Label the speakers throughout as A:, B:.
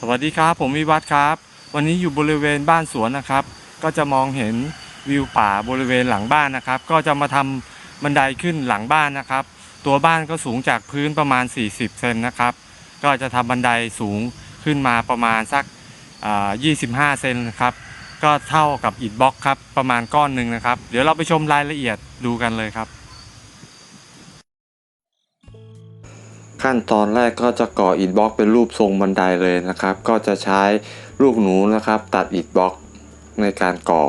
A: สวัสดีครับ ผมวิวัฒน์ครับ วันนี้อยู่บริเวณบ้านสวนนะครับ ก็จะมองเห็นวิวป่าบริเวณหลังบ้านนะครับ ก็จะมาทำบันไดขึ้นหลังบ้านนะครับ ตัวบ้านก็สูงจากพื้นประมาณ 40 เซนนะครับ ก็จะทำบันไดสูงขึ้นมาประมาณสักอ่า25 เซนนะครับ ก็เท่ากับอิฐบล็อกครับประมาณก้อนหนึ่งนะครับ เดี๋ยวเราไปชมรายละเอียดดูกันเลยครับ ขั้นตอนแรกก็จะก่ออิฐบล็อกเป็นรูปทรงบันไดเลยนะครับ ก็จะใช้ลูกหนูนะครับ ตัดอิฐบล็อกในการก่อ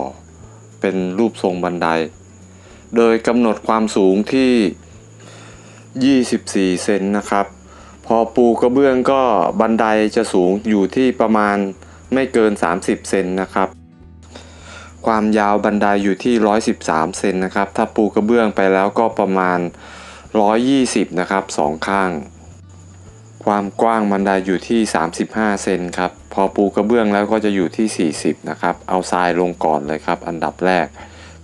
A: เป็นรูปทรงบันได โดยกำหนดความสูงที่ 24 เซนนะครับ พอปูกระเบื้องก็บันไดจะสูงอยู่ที่ประมาณไม่เกิน 30 เซนนะครับ ความยาวบันไดอยู่ที่ 113 เซนนะครับ ถ้าปูกระเบื้องไปแล้วก็ประมาณ 120 นะครับสองข้าง ความกว้างบันไดอยู่ที่ 35 เซนครับ พอปูกระเบื้องแล้วก็จะอยู่ที่ 40 นะครับ เอาทรายลงก่อนเลยครับ อันดับแรก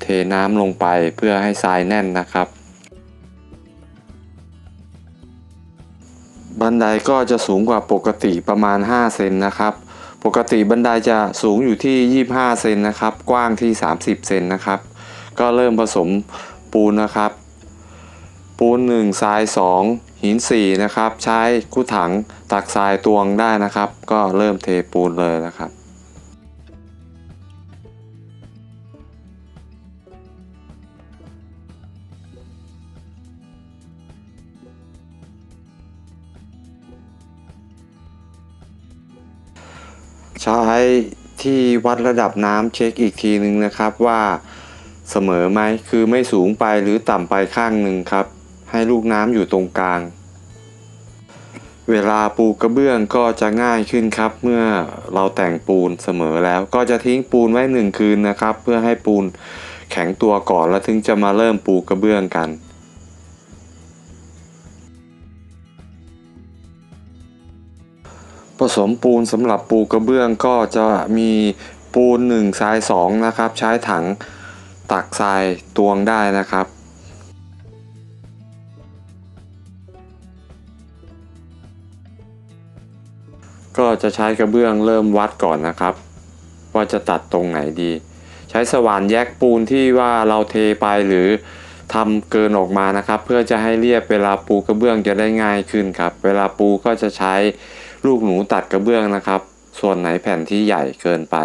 A: เทน้ำลงไปเพื่อให้ทรายแน่นนะครับ บันไดก็จะสูงกว่าปกติประมาณ 5 เซนนะครับ ปกติบันไดจะสูงอยู่ที่ 25 เซนนะครับ กว้างที่ 30 เซนนะครับ ก็เริ่มผสมปูนนะครับ ปูน 1 ทราย 2 หิน4นะครับ ใช้คู่ถังตักทรายตวงได้นะครับ ก็เริ่มเทปูนเลยนะครับใช้ที่วัดระดับน้ำเช็คอีกทีนึงนะครับว่าเสมอไหมคือไม่สูงไปหรือต่ำไปข้างหนึ่งครับ ให้ลูกน้ำอยู่ตรงกลาง เวลาปูกระเบื้องก็จะง่ายขึ้นครับ เมื่อเราแต่งปูนเสมอแล้วก็จะทิ้งปูนไว้หนึ่งคืนนะครับ เพื่อให้ปูนแข็งตัวก่อนแล้วถึงจะมาเริ่มปูกระเบื้องกันผสมปูนสำหรับปูกระเบื้องก็จะมีปูน1ทราย2นะครับ ใช้ถังตักทรายตวงได้นะครับ ก็จะใช้กระเบื้องเริ่มวัดก่อนนะครับ ว่าจะตัดตรงไหนดี ใช้สว่านแยกปูนที่ว่าเราเทไปหรือทำเกินออกมานะครับ เพื่อจะให้เรียบเวลาปูกระเบื้องจะได้ง่ายขึ้นครับ เวลาปูก็จะใช้ลูกหนูตัดกระเบื้องนะครับ ส่วนไหนแผ่นที่ใหญ่เกินไป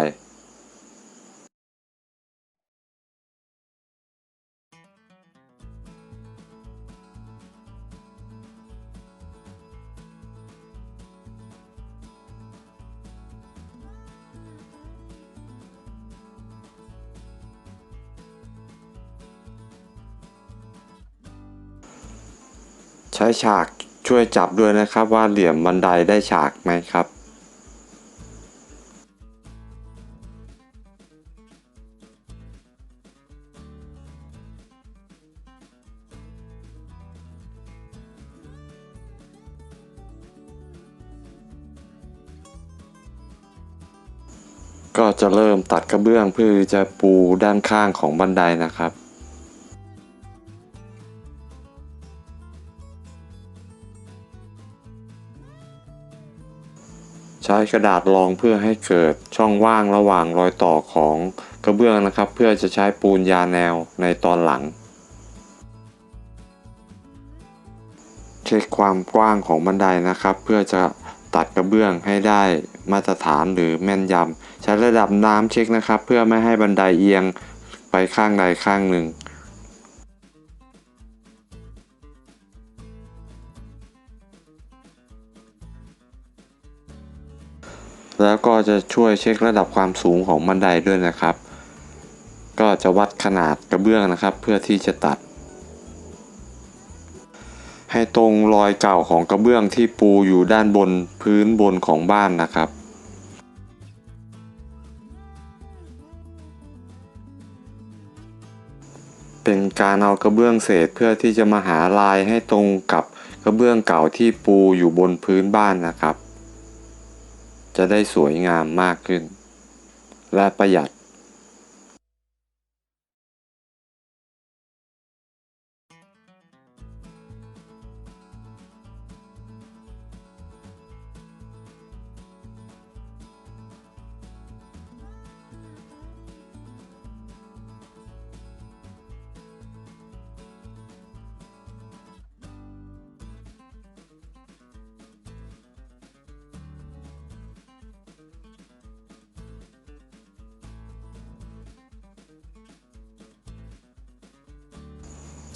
A: ช้ฉากช่วยจับด้วยนะครับว่าเหลี่ยมบันไดได้ฉากไหมครับ ก็จะเริ่มตัดกระเบื้องเพื่อจะปูด้านข้างของบันไดนะครับ ช้กระดาษรองเพื่อให้เกิดช่องว่างระหว่างรอยต่อของกระเบื้องนะครับ เพื่อจะใช้ปูนยาแนวในตอนหลัง เช็คความกว้างของบันไดนะครับ เพื่อจะตัดกระเบื้องให้ได้มาตรฐานหรือแม่นยำใช้ระดับน้ำเช็คนะครับ เพื่อไม่ให้บันไดเอียงไปข้างใดข้างหนึ่ง แล้วก็จะช่วยเช็คระดับความสูงของบันไดด้วยนะครับ ก็จะวัดขนาดกระเบื้องนะครับ เพื่อที่จะตัด ให้ตรงรอยเก่าของกระเบื้องที่ปูอยู่ด้านบนพื้นบนของบ้านนะครับเป็นการเอากระเบื้องเศษเพื่อที่จะมาหาลายให้ตรงกับกระเบื้องเก่าที่ปูอยู่บนพื้นบ้านนะครับ จะได้สวยงามมากขึ้น และประหยัด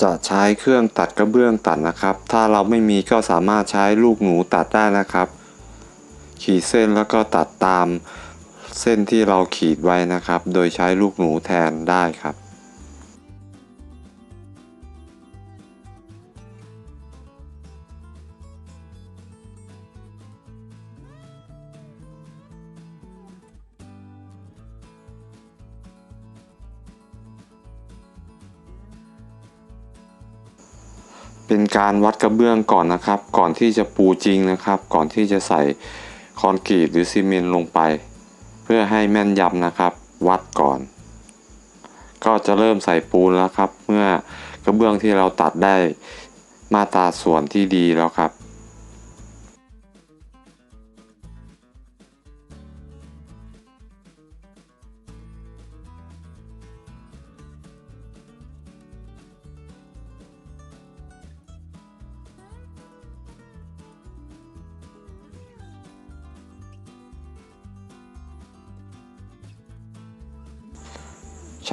A: จะใช้เครื่องตัดกระเบื้องตัดนะครับ ถ้าเราไม่มีก็สามารถใช้ลูกหนูตัดได้นะครับ ขีดเส้นแล้วก็ตัดตามเส้นที่เราขีดไว้นะครับ โดยใช้ลูกหนูแทนได้ครับ เป็นการวัดกระเบื้องก่อนนะครับ ก่อนที่จะปูจริงนะครับ ก่อนที่จะใส่คอนกรีตหรือซีเมนต์ลงไป เพื่อให้แม่นยำนะครับ วัดก่อน ก็จะเริ่มใส่ปูนแล้วครับ เมื่อกระเบื้องที่เราตัดได้มาตราส่วนที่ดีแล้วครับ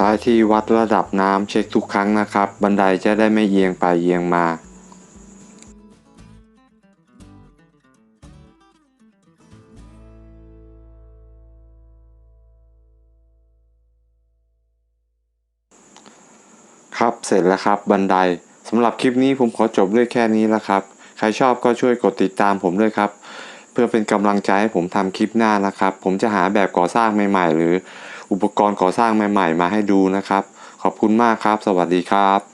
A: ช้ที่วัดระดับน้ำเช็คทุกครั้งนะครับ บันไดจะได้ไม่เอียงไปเอียงมาครับเสร็จแล้วครับบันไดสำหรับคลิปนี้ผมขอจบด้วยแค่นี้แล้วครับ ใครชอบก็ช่วยกดติดตามผมด้วยครับ เพื่อเป็นกำลังใจให้ผมทำคลิปหน้านะครับ ผมจะหาแบบก่อสร้างใหม่ ๆ หรือ อุปกรณ์ก่อสร้างใหม่ ๆ มาให้ดูนะครับ ขอบคุณมากครับ สวัสดีครับ